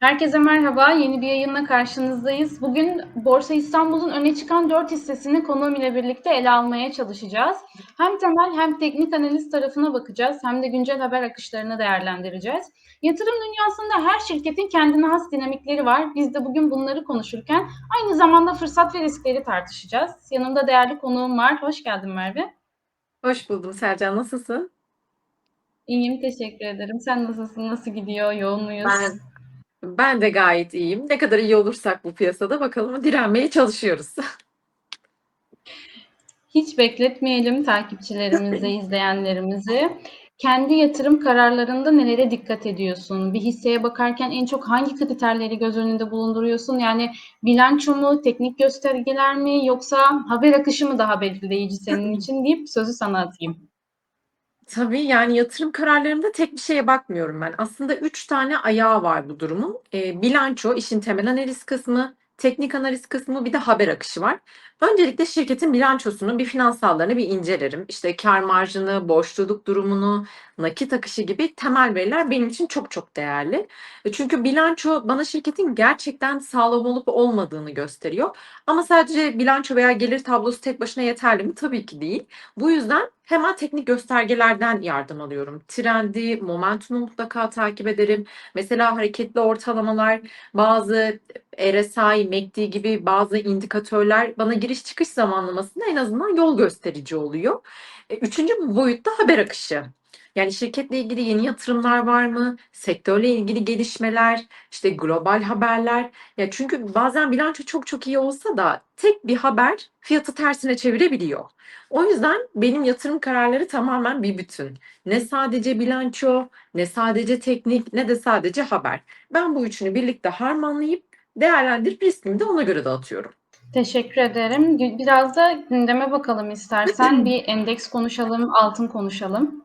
Herkese merhaba. Yeni bir yayınla karşınızdayız. Bugün Borsa İstanbul'un öne çıkan 4 hissesini konuğum ile birlikte ele almaya çalışacağız. Hem temel hem teknik analiz tarafına bakacağız. Hem de güncel haber akışlarını değerlendireceğiz. Yatırım dünyasında her şirketin kendine has dinamikleri var. Biz de bugün bunları konuşurken aynı zamanda fırsat ve riskleri tartışacağız. Yanımda değerli konuğum var. Hoş geldin Merve. Hoş buldum Sercan. Nasılsın? İyiyim, teşekkür ederim. Sen nasılsın? Nasıl gidiyor? Yoğun muyuz? Ben ben de gayet iyiyim. Ne kadar iyi olursak bu piyasada bakalım direnmeye çalışıyoruz. Hiç bekletmeyelim takipçilerimizi, izleyenlerimizi. Kendi yatırım kararlarında nelere dikkat ediyorsun? Bir hisseye bakarken en çok hangi kriterleri göz önünde bulunduruyorsun? Yani bilanço mu, teknik göstergeler mi yoksa haber akışı mı daha belirleyici senin için deyip sözü sana atayım. Tabii yani yatırım kararlarımda tek bir şeye bakmıyorum ben. Aslında üç tane ayağı var bu durumun. E, bilanço, işin temel analiz kısmı, teknik analiz kısmı bir de haber akışı var. Öncelikle şirketin bilançosunu, bir finansallarını bir incelerim. İşte kar marjını, borçluluk durumunu, nakit akışı gibi temel veriler benim için çok çok değerli. E, çünkü bilanço bana şirketin gerçekten sağlam olup olmadığını gösteriyor. Ama sadece bilanço veya gelir tablosu tek başına yeterli mi? Tabii ki değil. Bu yüzden hemen teknik göstergelerden yardım alıyorum. Trendi, momentumu mutlaka takip ederim. Mesela hareketli ortalamalar, bazı RSI, MACD gibi bazı indikatörler bana giriş çıkış zamanlamasında en azından yol gösterici oluyor. E, üçüncü boyutta haber akışı. Yani şirketle ilgili yeni yatırımlar var mı? Sektörle ilgili gelişmeler, işte global haberler. Ya çünkü bazen bilanço çok çok iyi olsa da tek bir haber fiyatı tersine çevirebiliyor. O yüzden benim yatırım kararları tamamen bir bütün. Ne sadece bilanço, ne sadece teknik, ne de sadece haber. Ben bu üçünü birlikte harmanlayıp değerlendirip riskimi de ona göre dağıtıyorum. Teşekkür ederim. Biraz da gündeme bakalım istersen. bir endeks konuşalım, altın konuşalım.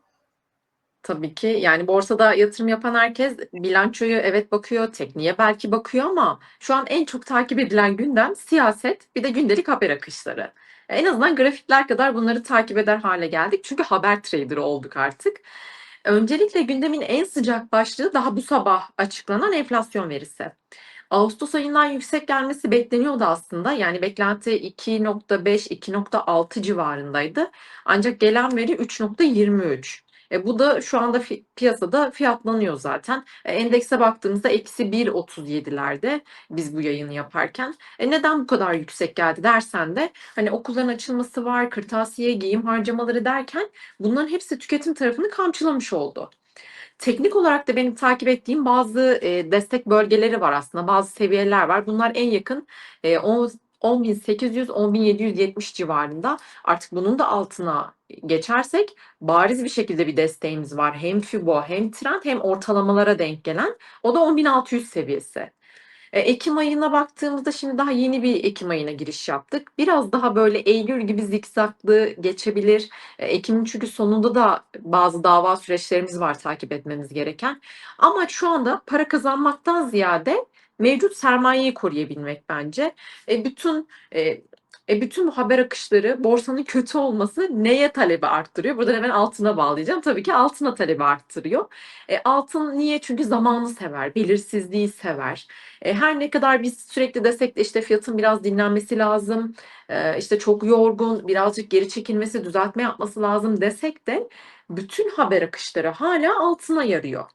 Tabii ki yani borsada yatırım yapan herkes bilançoyu evet bakıyor, tekniğe belki bakıyor ama şu an en çok takip edilen gündem siyaset bir de gündelik haber akışları. En azından grafikler kadar bunları takip eder hale geldik çünkü haber traderı olduk artık. Öncelikle gündemin en sıcak başlığı daha bu sabah açıklanan enflasyon verisi. Ağustos ayından yüksek gelmesi bekleniyordu aslında. Yani beklenti 2.5-2.6 civarındaydı. Ancak gelen veri 3.23. E, bu da şu anda fi piyasada fiyatlanıyor zaten. E, endekse baktığımızda eksi -1.37'lerde biz bu yayını yaparken. E, neden bu kadar yüksek geldi dersen de hani okulların açılması var, kırtasiye, giyim harcamaları derken bunların hepsi tüketim tarafını kamçılamış oldu. Teknik olarak da benim takip ettiğim bazı e, destek bölgeleri var aslında, bazı seviyeler var. Bunlar en yakın e, 10.800-10.770 civarında. Artık bunun da altına geçersek bariz bir şekilde bir desteğimiz var. Hem Fibo hem trend hem ortalamalara denk gelen. O da 10.600 seviyesi. E, Ekim ayına baktığımızda şimdi daha yeni bir Ekim ayına giriş yaptık. Biraz daha böyle Eylül gibi zikzaklı geçebilir. E, Ekim'in çünkü sonunda da bazı dava süreçlerimiz var takip etmemiz gereken. Ama şu anda para kazanmaktan ziyade mevcut sermayeyi koruyabilmek bence. E, bütün e, e, bütün bu haber akışları borsanın kötü olması neye talebi arttırıyor? Burada hemen altına bağlayacağım. Tabii ki altına talebi arttırıyor. E, altın niye? Çünkü zamanı sever, belirsizliği sever. E, her ne kadar biz sürekli desek de işte fiyatın biraz dinlenmesi lazım, e, işte çok yorgun, birazcık geri çekilmesi, düzeltme yapması lazım desek de bütün haber akışları hala altına yarıyor.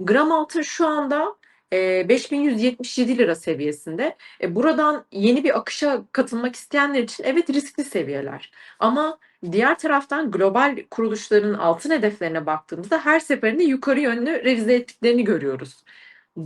Gram altın şu anda 5177 lira seviyesinde. E, buradan yeni bir akışa katılmak isteyenler için evet riskli seviyeler. Ama diğer taraftan global kuruluşların altın hedeflerine baktığımızda her seferinde yukarı yönlü revize ettiklerini görüyoruz.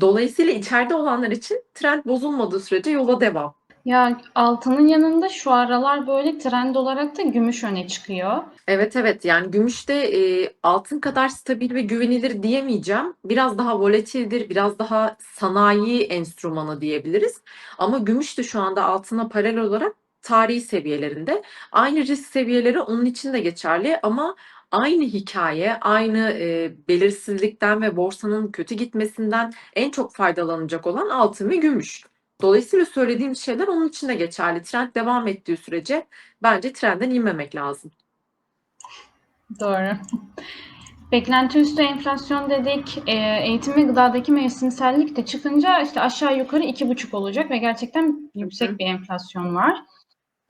Dolayısıyla içeride olanlar için trend bozulmadığı sürece yola devam. Ya altının yanında şu aralar böyle trend olarak da gümüş öne çıkıyor. Evet evet yani gümüşte e, altın kadar stabil ve güvenilir diyemeyeceğim. Biraz daha volatildir, biraz daha sanayi enstrümanı diyebiliriz. Ama gümüş de şu anda altına paralel olarak tarihi seviyelerinde. Aynı risk seviyeleri onun için de geçerli ama aynı hikaye, aynı e, belirsizlikten ve borsanın kötü gitmesinden en çok faydalanacak olan altın ve gümüş. Dolayısıyla söylediğim şeyler onun için de geçerli. Trend devam ettiği sürece bence trenden inmemek lazım. Doğru. Beklenti üstü enflasyon dedik. E, eğitim ve gıdadaki mevsimsellik de çıkınca işte aşağı yukarı 2,5 olacak ve gerçekten yüksek bir enflasyon var.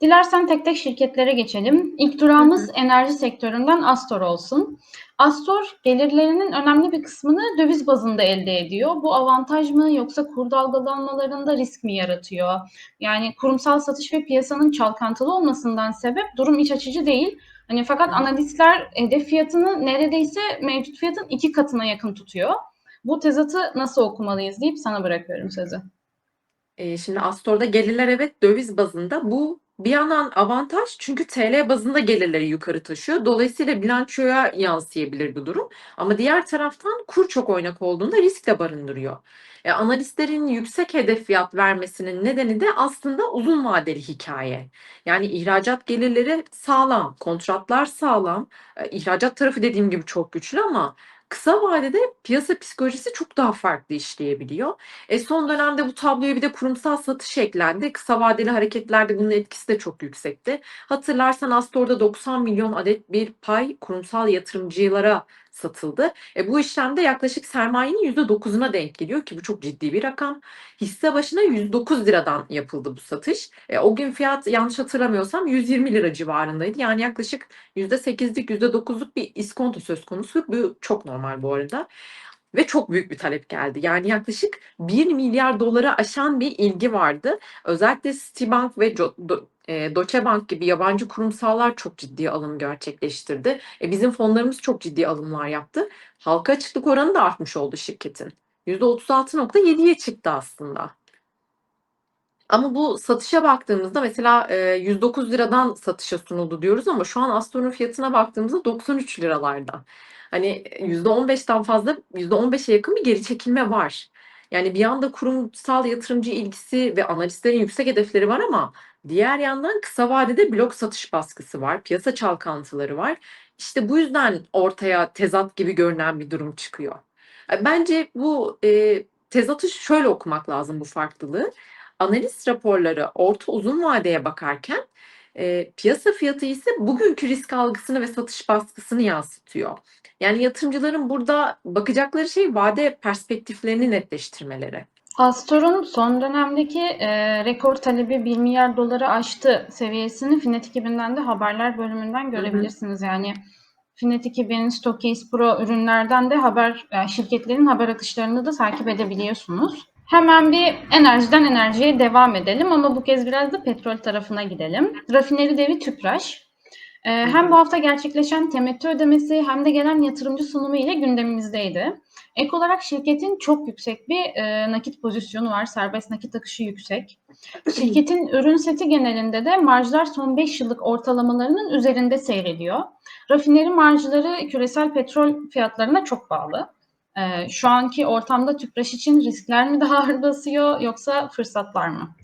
Dilersen tek tek şirketlere geçelim. İlk durağımız Hı enerji sektöründen Astor olsun. Astor gelirlerinin önemli bir kısmını döviz bazında elde ediyor. Bu avantaj mı yoksa kur dalgalanmalarında risk mi yaratıyor? Yani kurumsal satış ve piyasanın çalkantılı olmasından sebep durum iç açıcı değil. Hani fakat Hı. analistler hedef fiyatını neredeyse mevcut fiyatın iki katına yakın tutuyor. Bu tezatı nasıl okumalıyız deyip sana bırakıyorum sözü. Eee, şimdi Astor'da gelirler evet döviz bazında. Bu bir yandan avantaj çünkü TL bazında gelirleri yukarı taşıyor. Dolayısıyla bilançoya yansıyabilir bu durum. Ama diğer taraftan kur çok oynak olduğunda risk de barındırıyor. E, analistlerin yüksek hedef fiyat vermesinin nedeni de aslında uzun vadeli hikaye. Yani ihracat gelirleri sağlam, kontratlar sağlam. E, ihracat tarafı dediğim gibi çok güçlü ama kısa vadede piyasa psikolojisi çok daha farklı işleyebiliyor. E, son dönemde bu tabloya bir de kurumsal satış eklendi. Kısa vadeli hareketlerde bunun etkisi de çok yüksekti. Hatırlarsan Astor'da 90 milyon adet bir pay kurumsal yatırımcılara satıldı. E, bu işlemde yaklaşık sermayenin %9'una denk geliyor ki bu çok ciddi bir rakam. Hisse başına 109 liradan yapıldı bu satış. E, o gün fiyat yanlış hatırlamıyorsam 120 lira civarındaydı. Yani yaklaşık %8'lik %9'luk bir iskonto söz konusu. Bu çok normal bu arada. Ve çok büyük bir talep geldi. Yani yaklaşık 1 milyar dolara aşan bir ilgi vardı. Özellikle Citibank ve e, Deutsche Bank gibi yabancı kurumsallar çok ciddi alım gerçekleştirdi. E, bizim fonlarımız çok ciddi alımlar yaptı. Halka açıklık oranı da artmış oldu şirketin. %36.7'ye çıktı aslında. Ama bu satışa baktığımızda mesela e, 109 liradan satışa sunuldu diyoruz ama şu an Astor'un fiyatına baktığımızda 93 liralarda. Hani %15'ten fazla %15'e yakın bir geri çekilme var. Yani bir yanda kurumsal yatırımcı ilgisi ve analistlerin yüksek hedefleri var ama diğer yandan kısa vadede blok satış baskısı var, piyasa çalkantıları var. İşte bu yüzden ortaya tezat gibi görünen bir durum çıkıyor. E, Bence bu e, tezatı şöyle okumak lazım bu farklılığı analiz raporları orta uzun vadeye bakarken e, piyasa fiyatı ise bugünkü risk algısını ve satış baskısını yansıtıyor. Yani yatırımcıların burada bakacakları şey vade perspektiflerini netleştirmeleri. Astor'un son dönemdeki e, rekor talebi 1 milyar doları aştı seviyesini Finet 2000'den de haberler bölümünden görebilirsiniz. Yani Finet 2000, Stokes Pro ürünlerden de haber yani şirketlerin haber akışlarını da takip edebiliyorsunuz. Hemen bir enerjiden enerjiye devam edelim ama bu kez biraz da petrol tarafına gidelim. Rafineri devi Tüpraş. Ee, hem bu hafta gerçekleşen temettü ödemesi hem de gelen yatırımcı sunumu ile gündemimizdeydi. Ek olarak şirketin çok yüksek bir e, nakit pozisyonu var. Serbest nakit akışı yüksek. Şirketin ürün seti genelinde de marjlar son 5 yıllık ortalamalarının üzerinde seyrediyor. Rafineri marjları küresel petrol fiyatlarına çok bağlı. Ee, şu anki ortamda Tüpraş için riskler mi daha ağır basıyor yoksa fırsatlar mı?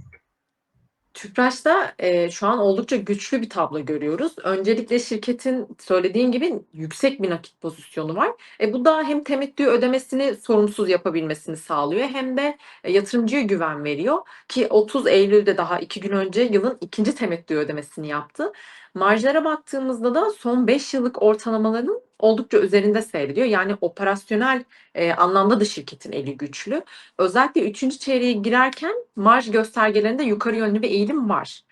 Tüpraş'ta e, şu an oldukça güçlü bir tablo görüyoruz. Öncelikle şirketin söylediğin gibi yüksek bir nakit pozisyonu var. E, bu da hem temettü ödemesini sorumsuz yapabilmesini sağlıyor hem de e, yatırımcıya güven veriyor. Ki 30 Eylül'de daha iki gün önce yılın ikinci temettü ödemesini yaptı. Marjlara baktığımızda da son 5 yıllık ortalamaların oldukça üzerinde seyrediyor. Yani operasyonel e, anlamda da şirketin eli güçlü. Özellikle üçüncü çeyreğe girerken marj göstergelerinde yukarı yönlü bir eğilim var.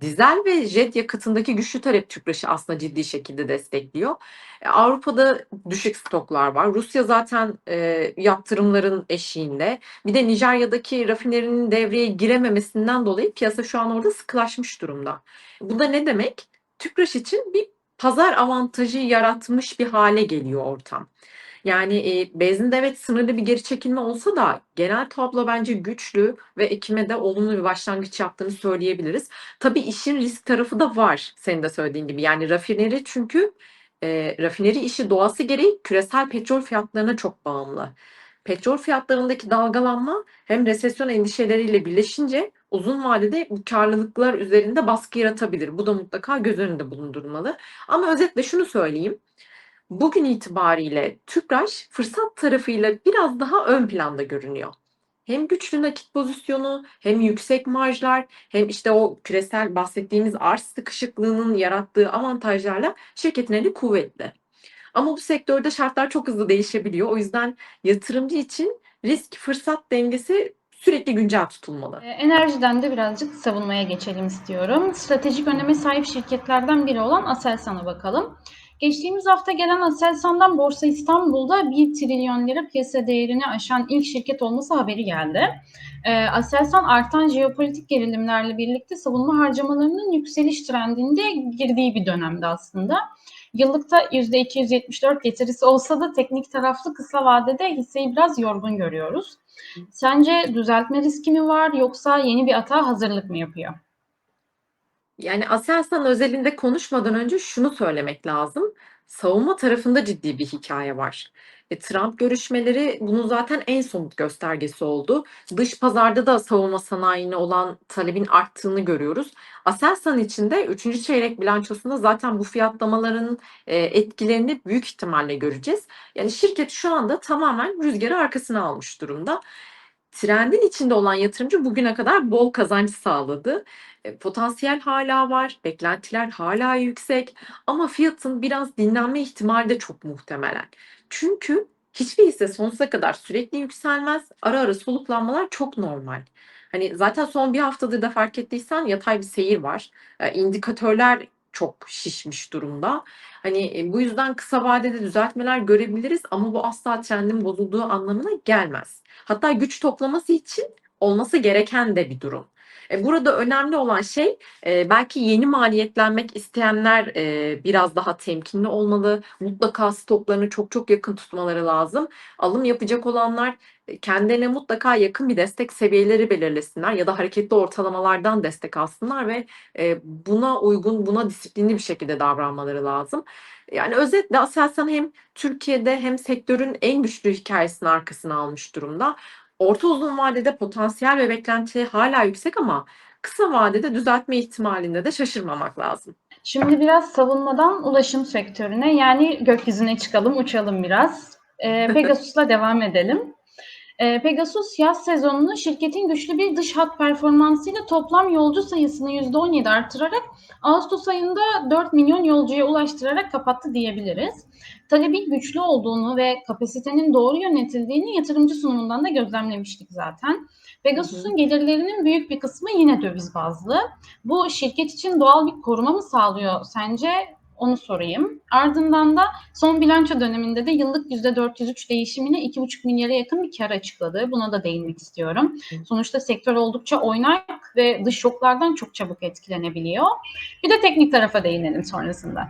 Dizel ve jet yakıtındaki güçlü talep Tüpraş'ı aslında ciddi şekilde destekliyor. E, Avrupa'da düşük stoklar var. Rusya zaten e, yaptırımların eşiğinde. Bir de Nijerya'daki rafinerinin devreye girememesinden dolayı piyasa şu an orada sıkılaşmış durumda. Bu da ne demek? Tüpraş için bir pazar avantajı yaratmış bir hale geliyor ortam. Yani e, benzinde evet sınırlı bir geri çekilme olsa da genel tablo bence güçlü ve Ekim'e de olumlu bir başlangıç yaptığını söyleyebiliriz. Tabii işin risk tarafı da var senin de söylediğin gibi. Yani rafineri çünkü e, rafineri işi doğası gereği küresel petrol fiyatlarına çok bağımlı. Petrol fiyatlarındaki dalgalanma hem resesyon endişeleriyle birleşince uzun vadede bu karlılıklar üzerinde baskı yaratabilir. Bu da mutlaka göz önünde bulundurulmalı. Ama özetle şunu söyleyeyim. Bugün itibariyle Tüpraş fırsat tarafıyla biraz daha ön planda görünüyor. Hem güçlü nakit pozisyonu, hem yüksek marjlar, hem işte o küresel bahsettiğimiz arz sıkışıklığının yarattığı avantajlarla şirketin eli kuvvetli. Ama bu sektörde şartlar çok hızlı değişebiliyor. O yüzden yatırımcı için risk fırsat dengesi sürekli güncel tutulmalı. Ee, Enerjiden de birazcık savunmaya geçelim istiyorum. Stratejik öneme sahip şirketlerden biri olan Aselsan'a bakalım. Geçtiğimiz hafta gelen Aselsan'dan Borsa İstanbul'da 1 trilyon lira piyasa değerini aşan ilk şirket olması haberi geldi. Ee, Aselsan artan jeopolitik gerilimlerle birlikte savunma harcamalarının yükseliş trendinde girdiği bir dönemde aslında. Yıllıkta %274 getirisi olsa da teknik taraflı kısa vadede hisseyi biraz yorgun görüyoruz. Sence düzeltme riski mi var yoksa yeni bir atağa hazırlık mı yapıyor? Yani Aselsan özelinde konuşmadan önce şunu söylemek lazım. Savunma tarafında ciddi bir hikaye var. E, Trump görüşmeleri bunun zaten en somut göstergesi oldu. Dış pazarda da savunma sanayine olan talebin arttığını görüyoruz. Aselsan için de 3. çeyrek bilançosunda zaten bu fiyatlamaların e, etkilerini büyük ihtimalle göreceğiz. Yani şirket şu anda tamamen rüzgarı arkasına almış durumda. Trendin içinde olan yatırımcı bugüne kadar bol kazanç sağladı. E, potansiyel hala var, beklentiler hala yüksek ama fiyatın biraz dinlenme ihtimali de çok muhtemelen. Çünkü hiçbir hisse sonsuza kadar sürekli yükselmez. Ara ara soluklanmalar çok normal. Hani zaten son bir haftadır da fark ettiysen yatay bir seyir var. E, indikatörler çok şişmiş durumda. Hani e, bu yüzden kısa vadede düzeltmeler görebiliriz ama bu asla trendin bozulduğu anlamına gelmez. Hatta güç toplaması için olması gereken de bir durum. E, burada önemli olan şey e, belki yeni maliyetlenmek isteyenler e, biraz daha temkinli olmalı. Mutlaka stoklarını çok çok yakın tutmaları lazım. Alım yapacak olanlar kendilerine mutlaka yakın bir destek seviyeleri belirlesinler ya da hareketli ortalamalardan destek alsınlar ve buna uygun, buna disiplinli bir şekilde davranmaları lazım. Yani özetle Aselsan hem Türkiye'de hem sektörün en güçlü hikayesini arkasına almış durumda. Orta uzun vadede potansiyel ve beklenti hala yüksek ama kısa vadede düzeltme ihtimalinde de şaşırmamak lazım. Şimdi biraz savunmadan ulaşım sektörüne yani gökyüzüne çıkalım, uçalım biraz. Ee, Pegasus'la devam edelim. Ee, Pegasus yaz sezonunu şirketin güçlü bir dış hat performansıyla toplam yolcu sayısını %17 artırarak Ağustos ayında 4 milyon yolcuya ulaştırarak kapattı diyebiliriz. Talebin güçlü olduğunu ve kapasitenin doğru yönetildiğini yatırımcı sunumundan da gözlemlemiştik zaten. Pegasus'un gelirlerinin büyük bir kısmı yine döviz bazlı. Bu şirket için doğal bir koruma mı sağlıyor sence? Onu sorayım. Ardından da son bilanço döneminde de yıllık %403 değişimine 2,5 milyara yakın bir kar açıkladı. Buna da değinmek istiyorum. Sonuçta sektör oldukça oynak ve dış şoklardan çok çabuk etkilenebiliyor. Bir de teknik tarafa değinelim sonrasında.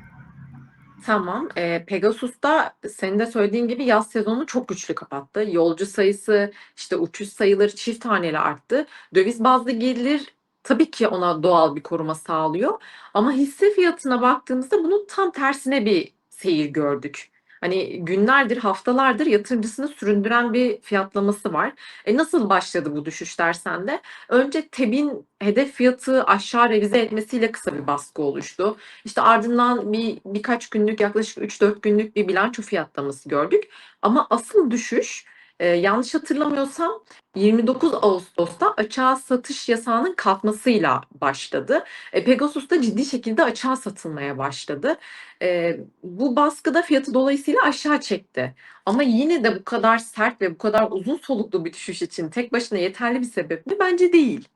Tamam. Ee, Pegasus'ta senin de söylediğin gibi yaz sezonu çok güçlü kapattı. Yolcu sayısı, işte uçuş sayıları çift haneli arttı. Döviz bazlı gelir tabii ki ona doğal bir koruma sağlıyor. Ama hisse fiyatına baktığımızda bunun tam tersine bir seyir gördük. Hani günlerdir, haftalardır yatırımcısını süründüren bir fiyatlaması var. E nasıl başladı bu düşüş dersen de? Önce TEB'in hedef fiyatı aşağı revize etmesiyle kısa bir baskı oluştu. İşte ardından bir birkaç günlük yaklaşık 3-4 günlük bir bilanço fiyatlaması gördük. Ama asıl düşüş e, yanlış hatırlamıyorsam 29 Ağustos'ta açığa satış yasağının kalkmasıyla başladı. E, Pegasus da ciddi şekilde açığa satılmaya başladı. E, bu baskıda fiyatı dolayısıyla aşağı çekti. Ama yine de bu kadar sert ve bu kadar uzun soluklu bir düşüş için tek başına yeterli bir sebep mi? Bence değil.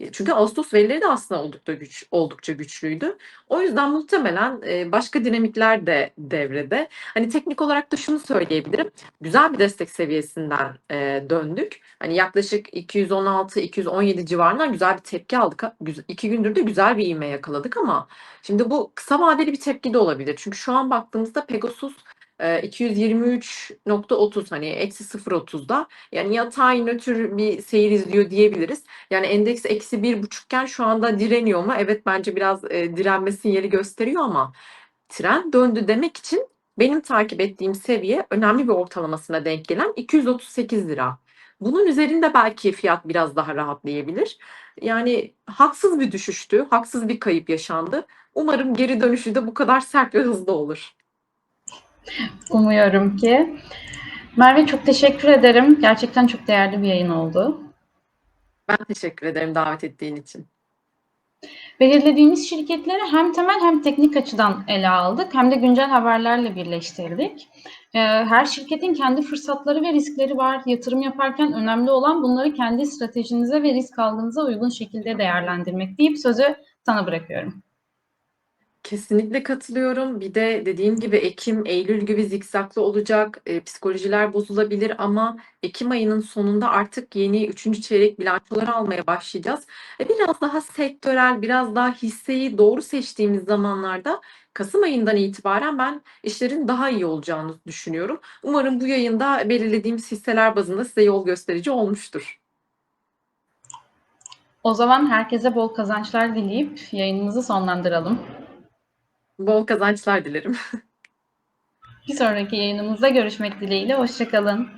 E, Çünkü Ağustos verileri de aslında oldukça güç, oldukça güçlüydü. O yüzden muhtemelen e, başka dinamikler de devrede. Hani teknik olarak da şunu söyleyebilirim. Güzel bir destek seviyesinden e, döndük. Hani yaklaşık 216-217 civarından güzel bir tepki aldık. İki gündür de güzel bir ivme yakaladık ama şimdi bu kısa vadeli bir tepki de olabilir. Çünkü şu an baktığımızda Pegasus 223.30 hani eksi 0.30'da yani yatay nötr bir seyir izliyor diyebiliriz. Yani endeks eksi bir buçukken şu anda direniyor mu? Evet bence biraz e, direnme sinyali gösteriyor ama trend döndü demek için benim takip ettiğim seviye önemli bir ortalamasına denk gelen 238 lira. Bunun üzerinde belki fiyat biraz daha rahatlayabilir. Yani haksız bir düşüştü, haksız bir kayıp yaşandı. Umarım geri dönüşü de bu kadar sert ve hızlı olur. Umuyorum ki. Merve çok teşekkür ederim. Gerçekten çok değerli bir yayın oldu. Ben teşekkür ederim davet ettiğin için. Belirlediğimiz şirketleri hem temel hem teknik açıdan ele aldık hem de güncel haberlerle birleştirdik. Ee, Her şirketin kendi fırsatları ve riskleri var. Yatırım yaparken önemli olan bunları kendi stratejinize ve risk algınıza uygun şekilde değerlendirmek deyip sözü sana bırakıyorum. Kesinlikle katılıyorum. Bir de dediğim gibi Ekim, Eylül gibi zikzaklı olacak. E, psikolojiler bozulabilir ama Ekim ayının sonunda artık yeni üçüncü çeyrek bilançoları almaya başlayacağız. E, biraz daha sektörel, biraz daha hisseyi doğru seçtiğimiz zamanlarda Kasım ayından itibaren ben işlerin daha iyi olacağını düşünüyorum. Umarım bu yayında belirlediğimiz hisseler bazında size yol gösterici olmuştur. O zaman herkese bol kazançlar dileyip yayınımızı sonlandıralım. Bol kazançlar dilerim. Bir sonraki yayınımızda görüşmek dileğiyle. Hoşçakalın.